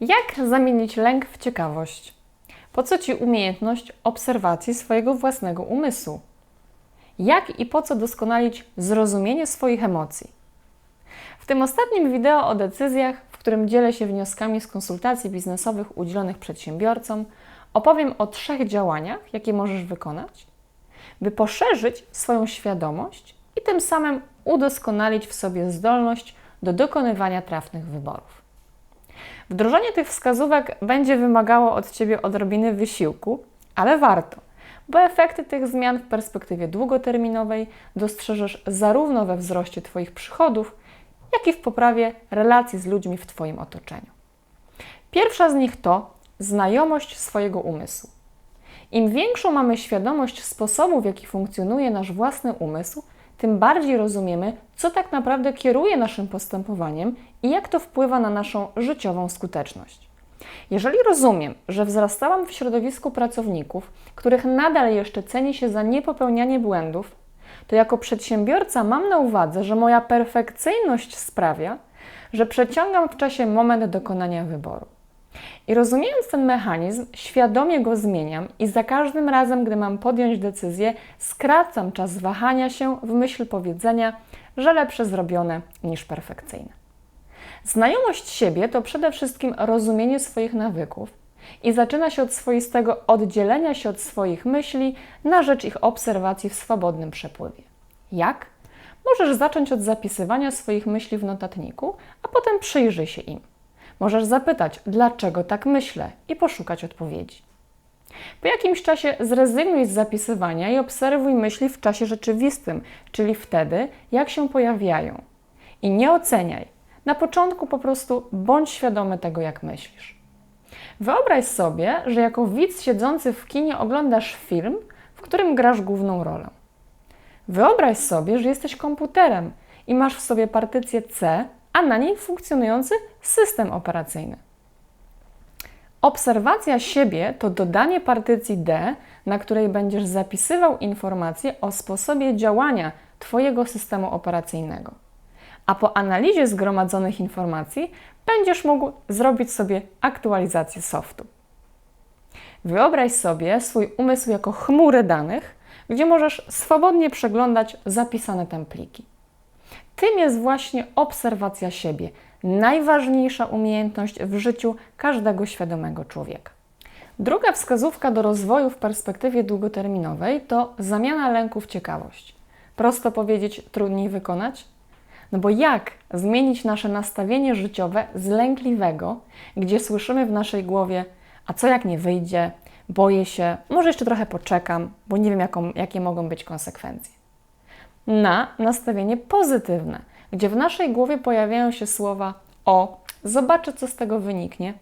Jak zamienić lęk w ciekawość? Po co Ci umiejętność obserwacji swojego własnego umysłu? Jak i po co doskonalić zrozumienie swoich emocji? W tym ostatnim wideo o decyzjach, w którym dzielę się wnioskami z konsultacji biznesowych udzielonych przedsiębiorcom, opowiem o trzech działaniach, jakie możesz wykonać, by poszerzyć swoją świadomość i tym samym udoskonalić w sobie zdolność do dokonywania trafnych wyborów. Wdrożenie tych wskazówek będzie wymagało od Ciebie odrobiny wysiłku, ale warto, bo efekty tych zmian w perspektywie długoterminowej dostrzeżesz zarówno we wzroście Twoich przychodów, jak i w poprawie relacji z ludźmi w Twoim otoczeniu. Pierwsza z nich to znajomość swojego umysłu. Im większą mamy świadomość sposobu, w jaki funkcjonuje nasz własny umysł, tym bardziej rozumiemy, co tak naprawdę kieruje naszym postępowaniem i jak to wpływa na naszą życiową skuteczność. Jeżeli rozumiem, że wzrastałam w środowisku pracowników, których nadal jeszcze ceni się za niepopełnianie błędów, to jako przedsiębiorca mam na uwadze, że moja perfekcyjność sprawia, że przeciągam w czasie moment dokonania wyboru. I rozumiejąc ten mechanizm, świadomie go zmieniam i za każdym razem, gdy mam podjąć decyzję, skracam czas wahania się w myśl powiedzenia, że lepsze zrobione niż perfekcyjne. Znajomość siebie to przede wszystkim rozumienie swoich nawyków i zaczyna się od swoistego oddzielenia się od swoich myśli na rzecz ich obserwacji w swobodnym przepływie. Jak? Możesz zacząć od zapisywania swoich myśli w notatniku, a potem przyjrzyj się im. Możesz zapytać, dlaczego tak myślę i poszukać odpowiedzi. Po jakimś czasie zrezygnuj z zapisywania i obserwuj myśli w czasie rzeczywistym, czyli wtedy, jak się pojawiają. I nie oceniaj. Na początku po prostu bądź świadomy tego, jak myślisz. Wyobraź sobie, że jako widz siedzący w kinie oglądasz film, w którym grasz główną rolę. Wyobraź sobie, że jesteś komputerem i masz w sobie partycję C a na niej funkcjonujący system operacyjny. Obserwacja siebie to dodanie partycji D, na której będziesz zapisywał informacje o sposobie działania Twojego systemu operacyjnego. A po analizie zgromadzonych informacji będziesz mógł zrobić sobie aktualizację softu. Wyobraź sobie swój umysł jako chmurę danych, gdzie możesz swobodnie przeglądać zapisane templiki. Tym jest właśnie obserwacja siebie, najważniejsza umiejętność w życiu każdego świadomego człowieka. Druga wskazówka do rozwoju w perspektywie długoterminowej to zamiana lęku w ciekawość. Prosto powiedzieć, trudniej wykonać? No bo jak zmienić nasze nastawienie życiowe z lękliwego, gdzie słyszymy w naszej głowie, a co jak nie wyjdzie, boję się, może jeszcze trochę poczekam, bo nie wiem, jaką, jakie mogą być konsekwencje na nastawienie pozytywne, gdzie w naszej głowie pojawiają się słowa: O, zobaczę, co z tego wyniknie.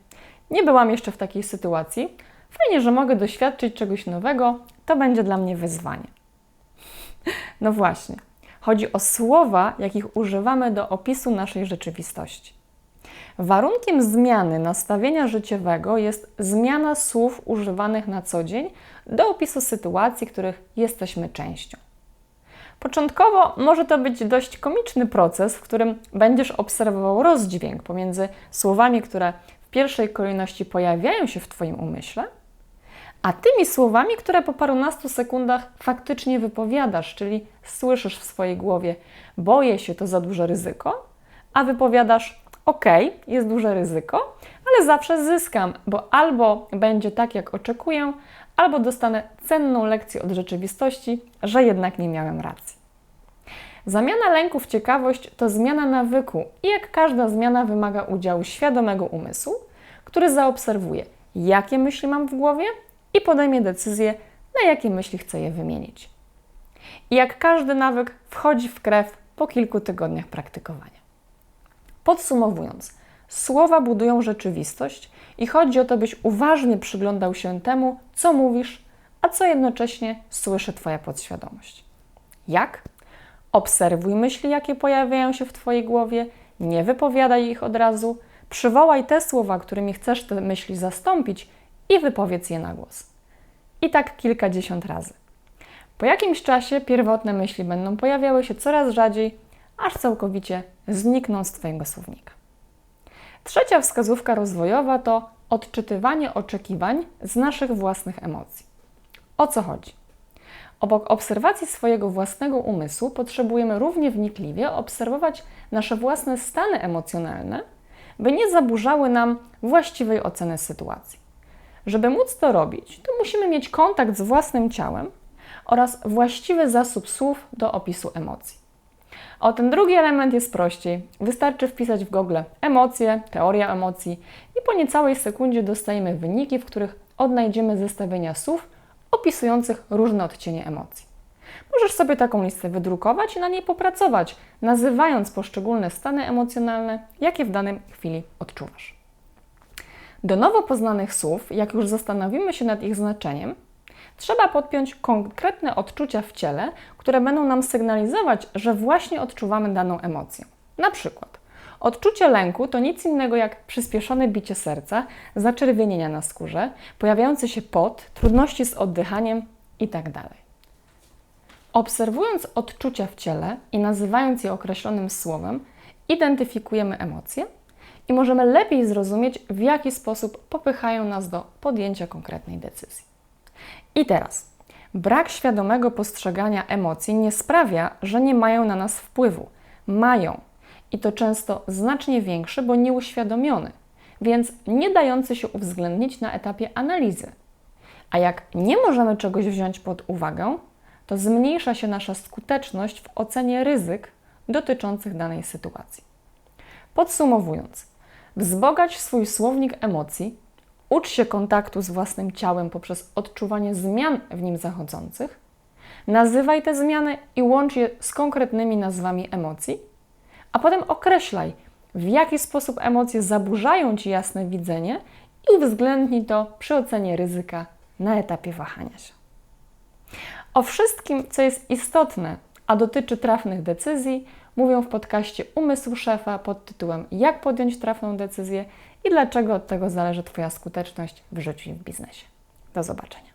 Nie byłam jeszcze w takiej sytuacji. Fajnie, że mogę doświadczyć czegoś nowego, to będzie dla mnie wyzwanie. No właśnie, chodzi o słowa, jakich używamy do opisu naszej rzeczywistości. Warunkiem zmiany nastawienia życiowego jest zmiana słów używanych na co dzień do opisu sytuacji, których jesteśmy częścią. Początkowo może to być dość komiczny proces, w którym będziesz obserwował rozdźwięk pomiędzy słowami, które w pierwszej kolejności pojawiają się w Twoim umyśle, a tymi słowami, które po parunastu sekundach faktycznie wypowiadasz, czyli słyszysz w swojej głowie: Boję się, to za duże ryzyko, a wypowiadasz: OK, jest duże ryzyko, ale zawsze zyskam, bo albo będzie tak, jak oczekuję, albo dostanę cenną lekcję od rzeczywistości, że jednak nie miałem racji. Zamiana lęku w ciekawość to zmiana nawyku i jak każda zmiana wymaga udziału świadomego umysłu, który zaobserwuje, jakie myśli mam w głowie i podejmie decyzję, na jakie myśli chcę je wymienić. I jak każdy nawyk wchodzi w krew po kilku tygodniach praktykowania. Podsumowując, słowa budują rzeczywistość i chodzi o to, byś uważnie przyglądał się temu, co mówisz, a co jednocześnie słyszy Twoja podświadomość. Jak? Obserwuj myśli, jakie pojawiają się w Twojej głowie, nie wypowiadaj ich od razu, przywołaj te słowa, którymi chcesz te myśli zastąpić i wypowiedz je na głos. I tak kilkadziesiąt razy. Po jakimś czasie pierwotne myśli będą pojawiały się coraz rzadziej, aż całkowicie znikną z Twojego słownika. Trzecia wskazówka rozwojowa to odczytywanie oczekiwań z naszych własnych emocji. O co chodzi? Obok obserwacji swojego własnego umysłu potrzebujemy równie wnikliwie obserwować nasze własne stany emocjonalne, by nie zaburzały nam właściwej oceny sytuacji. Żeby móc to robić, to musimy mieć kontakt z własnym ciałem oraz właściwy zasób słów do opisu emocji. O ten drugi element jest prościej. Wystarczy wpisać w Google emocje, teoria emocji i po niecałej sekundzie dostajemy wyniki, w których odnajdziemy zestawienia słów opisujących różne odcienie emocji. Możesz sobie taką listę wydrukować i na niej popracować, nazywając poszczególne stany emocjonalne, jakie w danej chwili odczuwasz. Do nowo poznanych słów, jak już zastanowimy się nad ich znaczeniem, trzeba podpiąć konkretne odczucia w ciele, które będą nam sygnalizować, że właśnie odczuwamy daną emocję. Na przykład, odczucie lęku to nic innego jak przyspieszone bicie serca, zaczerwienienia na skórze, pojawiający się pot, trudności z oddychaniem itd. Obserwując odczucia w ciele i nazywając je określonym słowem, identyfikujemy emocje i możemy lepiej zrozumieć, w jaki sposób popychają nas do podjęcia konkretnej decyzji. I teraz, brak świadomego postrzegania emocji nie sprawia, że nie mają na nas wpływu. Mają. I to często znacznie większy, bo nieuświadomiony, więc nie dający się uwzględnić na etapie analizy. A jak nie możemy czegoś wziąć pod uwagę, to zmniejsza się nasza skuteczność w ocenie ryzyk dotyczących danej sytuacji. Podsumowując, wzbogać swój słownik emocji, ucz się kontaktu z własnym ciałem poprzez odczuwanie zmian w nim zachodzących, nazywaj te zmiany i łącz je z konkretnymi nazwami emocji, a potem określaj, w jaki sposób emocje zaburzają Ci jasne widzenie i uwzględnij to przy ocenie ryzyka na etapie wahania się. O wszystkim, co jest istotne, a dotyczy trafnych decyzji, mówią w podcaście Umysł Szefa pod tytułem Jak podjąć trafną decyzję i dlaczego od tego zależy Twoja skuteczność w życiu i w biznesie. Do zobaczenia.